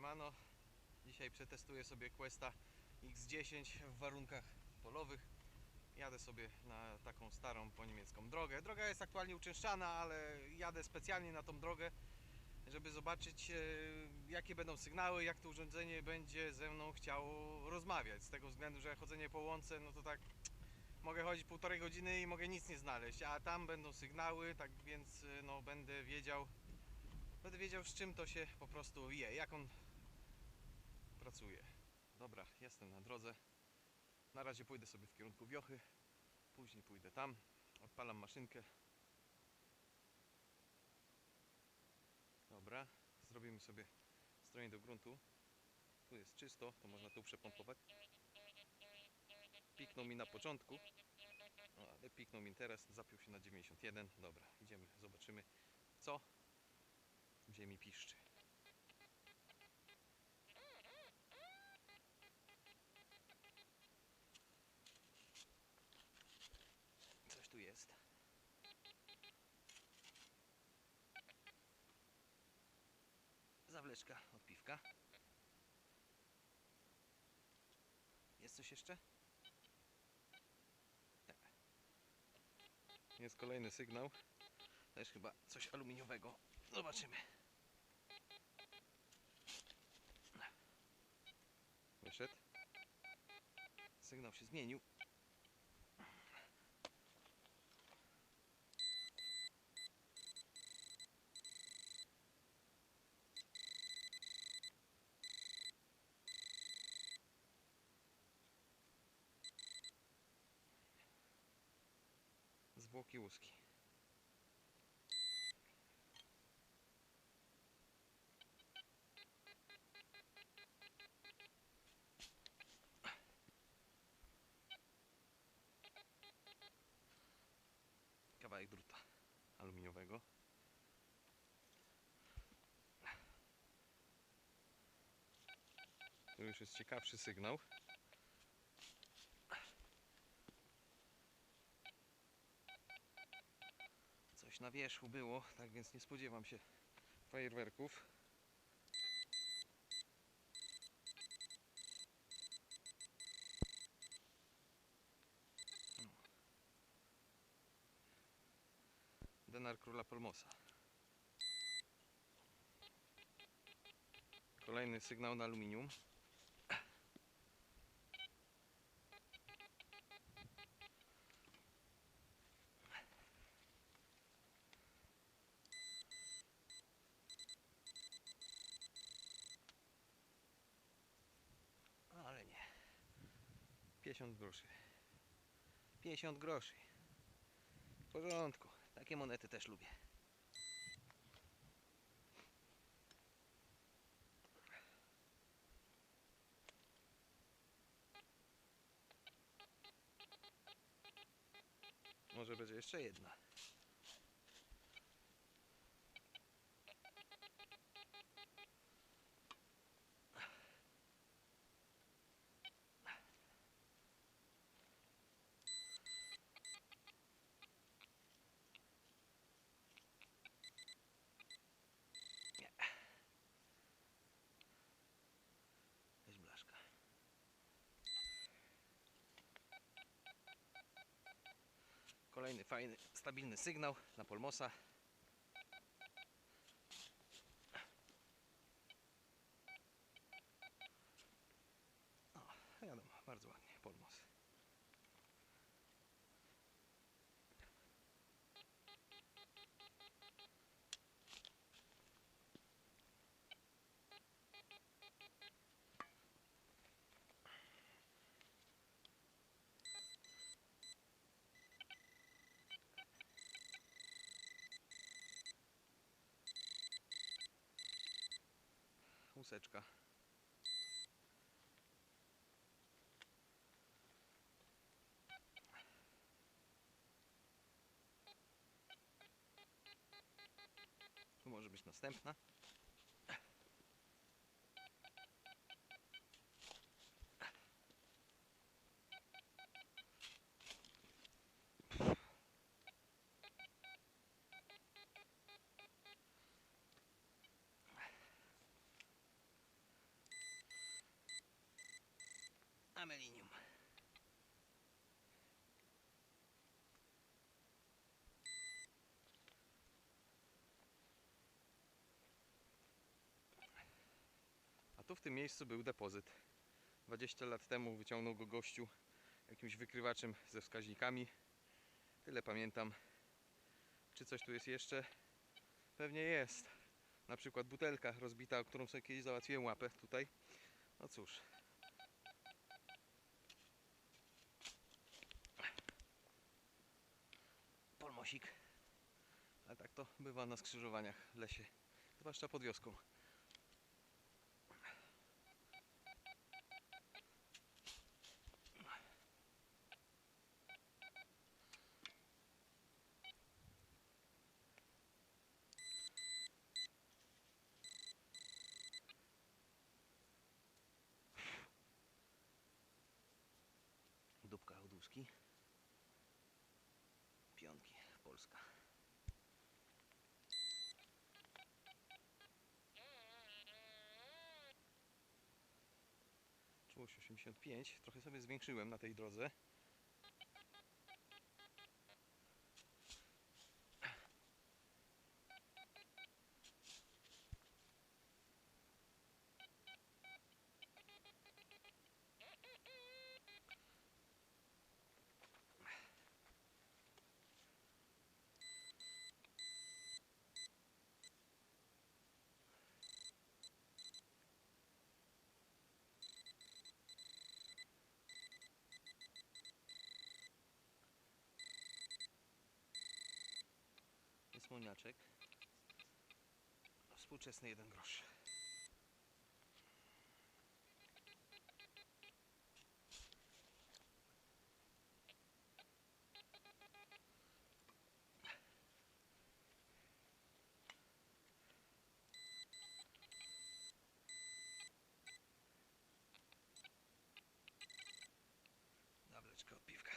Siemano. Dzisiaj przetestuję sobie Questa X10 w warunkach polowych. Jadę sobie na taką starą po niemiecką drogę. Droga jest aktualnie uczęszczana, ale jadę specjalnie na tą drogę, żeby zobaczyć e, jakie będą sygnały, jak to urządzenie będzie ze mną chciało rozmawiać. Z tego względu, że chodzenie po łące, no to tak mogę chodzić półtorej godziny i mogę nic nie znaleźć, a tam będą sygnały, tak więc e, no będę wiedział Będę wiedział z czym to się po prostu je, jak on pracuje. Dobra, jestem na drodze. Na razie pójdę sobie w kierunku Wiochy. Później pójdę tam. Odpalam maszynkę. Dobra, zrobimy sobie stronie do gruntu. Tu jest czysto, to można tu przepompować. Piknął mi na początku, no, ale piknął mi teraz, zapiął się na 91. Dobra, idziemy, zobaczymy co w ziemi piszczy. Coś tu jest. Zawleczka od piwka. Jest coś jeszcze? Nie. Jest kolejny sygnał. Też chyba coś aluminiowego. Zobaczymy. Wyszedł. Sygnał się zmienił. Zwłoki łuski. kawałek druta aluminiowego. Tu już jest ciekawszy sygnał. Na wierzchu było, tak więc nie spodziewam się fajerwerków. Denar króla Polmosa. Kolejny sygnał na aluminium. Ale nie. 50 groszy. 50 groszy. W porządku. Takie monety też lubię. Może będzie jeszcze jedna. Nie. Jakaś blaszka. Kolejny fajny, stabilny sygnał na Polmosa. O, jadą bardzo ładnie, Polmos. Łuseczka. Tu może być następna. A tu w tym miejscu był depozyt. 20 lat temu wyciągnął go gościu jakimś wykrywaczem ze wskaźnikami. Tyle pamiętam. Czy coś tu jest jeszcze? Pewnie jest. Na przykład butelka rozbita, o którą sobie kiedyś załatwiłem łapę tutaj. No cóż. Polmosik. Ale tak to bywa na skrzyżowaniach w lesie. Zwłaszcza pod wioską. Czułość 85. Trochę sobie zwiększyłem na tej drodze. Jest moniaczek. Współczesny jeden grosz. Zawleczka od piwka.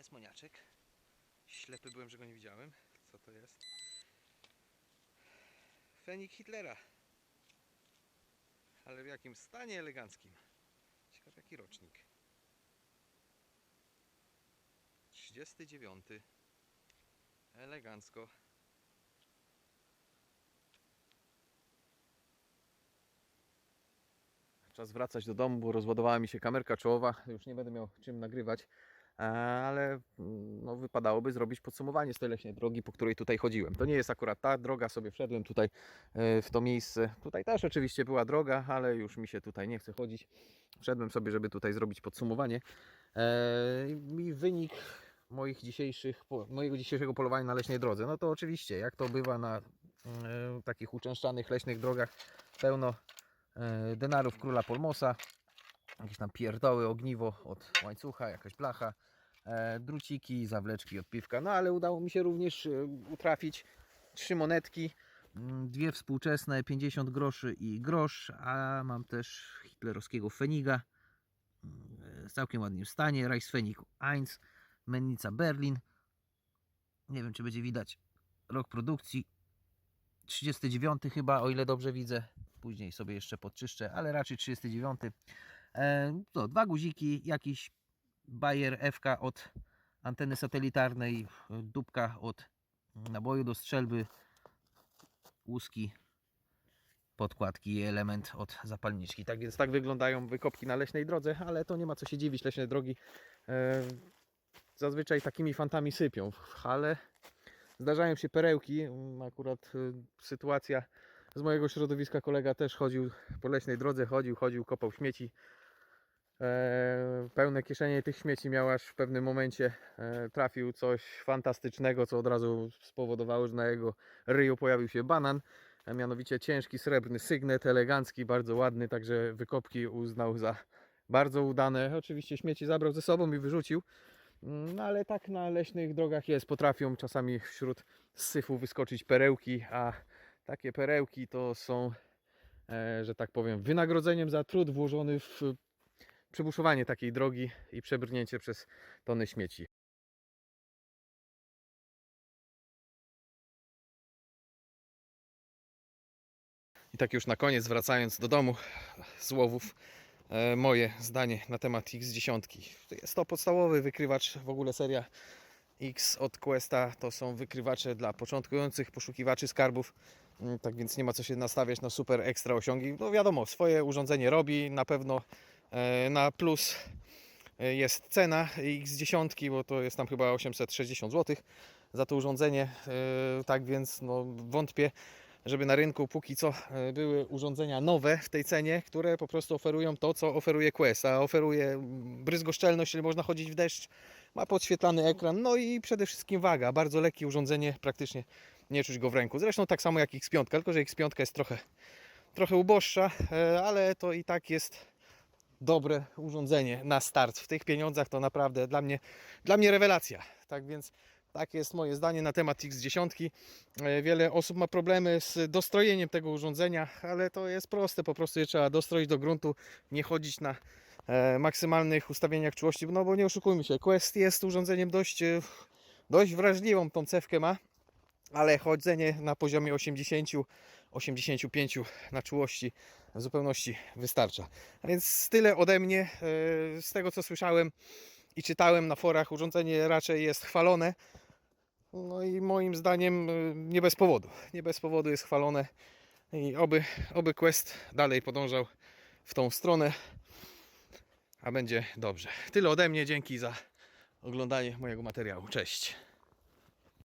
Jest moniaczek. Ślepy byłem, że go nie widziałem. Co to jest? Fenik Hitlera. Ale w jakim stanie eleganckim. Ciekaw jaki rocznik. 39. Elegancko. Czas wracać do domu, bo rozładowała mi się kamerka czołowa. Już nie będę miał czym nagrywać. E, ale no, wypadałoby zrobić podsumowanie z tej leśnej drogi, po której tutaj chodziłem. To nie jest akurat ta droga, sobie wszedłem tutaj e, w to miejsce. Tutaj też oczywiście była droga, ale już mi się tutaj nie chce chodzić. Wszedłem sobie, żeby tutaj zrobić podsumowanie. E, I wynik moich dzisiejszych, mojego dzisiejszego polowania na leśnej drodze. No to oczywiście, jak to bywa na takich uczęszczanych leśnych drogach, pełno denarów króla Polmosa, jakieś tam pierdoły, ogniwo od łańcucha, jakaś blacha, e, druciki, zawleczki od piwka. No ale udało mi się również e, utrafić trzy monetki, mm, dwie współczesne, 50 groszy i grosz, a mam też hitlerowskiego Feniga mm, w całkiem ładnym stanie, Reichsfenig 1, Mennica Berlin. Nie wiem, czy będzie widać rok produkcji. 39 chyba, o ile dobrze widzę. Później sobie jeszcze podczyszczę, ale raczej 39. E, to dwa guziki, jakiś Bayer FK od anteny satelitarnej, e, dupka od naboju do strzelby, łuski, podkładki i element od zapalniczki. Tak więc tak wyglądają wykopki na leśnej drodze, ale to nie ma co się dziwić, leśne drogi e, zazwyczaj takimi fantami sypią, ale zdarzają się perełki. Akurat sytuacja z mojego środowiska kolega też chodził po leśnej drodze, chodził, chodził, kopał śmieci. E, pełne kieszenie tych śmieci miał aż w pewnym momencie e, trafił coś fantastycznego, co od razu spowodowało, że na jego ryju pojawił się banan, a mianowicie ciężki srebrny sygnet, elegancki, bardzo ładny, także wykopki uznał za bardzo udane. Oczywiście śmieci zabrał ze sobą i wyrzucił, Mm, no ale tak na leśnych drogach jest, potrafią czasami wśród syfu wyskoczyć perełki, a takie perełki to są, e, że tak powiem, wynagrodzeniem za trud włożony w przebuszowanie takiej drogi i przebrnięcie przez tony śmieci. I tak już na koniec, wracając do domu z łowów, e, moje zdanie na temat X10. Jest to podstawowy wykrywacz, w ogóle seria X od Questa to są wykrywacze dla początkujących poszukiwaczy skarbów. Mm, Tak więc nie ma co się nastawiać na super ekstra osiągi. No wiadomo, swoje urządzenie robi, na pewno e, na plus e, jest cena X10, bo to jest tam chyba 860 zł za to urządzenie. E, Tak więc no, wątpię, żeby na rynku póki co były urządzenia nowe w tej cenie, które po prostu oferują to, co oferuje Quest, a oferuje mm, bryzgoszczelność, czyli można chodzić w deszcz, ma podświetlany ekran, no i przede wszystkim waga, bardzo lekkie urządzenie, praktycznie nie czuć go w ręku. Zresztą tak samo jak X5, tylko że X5 jest trochę, trochę uboższa, e, ale to i tak jest dobre urządzenie na start. W tych pieniądzach to naprawdę dla mnie, dla mnie rewelacja. Tak więc takie jest moje zdanie na temat X10. E, Wiele osób ma problemy z dostrojeniem tego urządzenia, ale to jest proste, po prostu je trzeba dostroić do gruntu, nie chodzić na e, maksymalnych ustawieniach czułości, no bo nie oszukujmy się, Quest jest urządzeniem dość, dość wrażliwą, tą cewkę ma, ale chodzenie na poziomie 80-85 na czułości w zupełności wystarcza. A więc tyle ode mnie, e, z tego co słyszałem i czytałem na forach, urządzenie raczej jest chwalone, no i moim zdaniem y, nie bez powodu. Nie bez powodu jest chwalone i oby, oby Quest dalej podążał w tą stronę, a będzie dobrze. Tyle ode mnie. Dzięki za oglądanie mojego materiału. Cześć.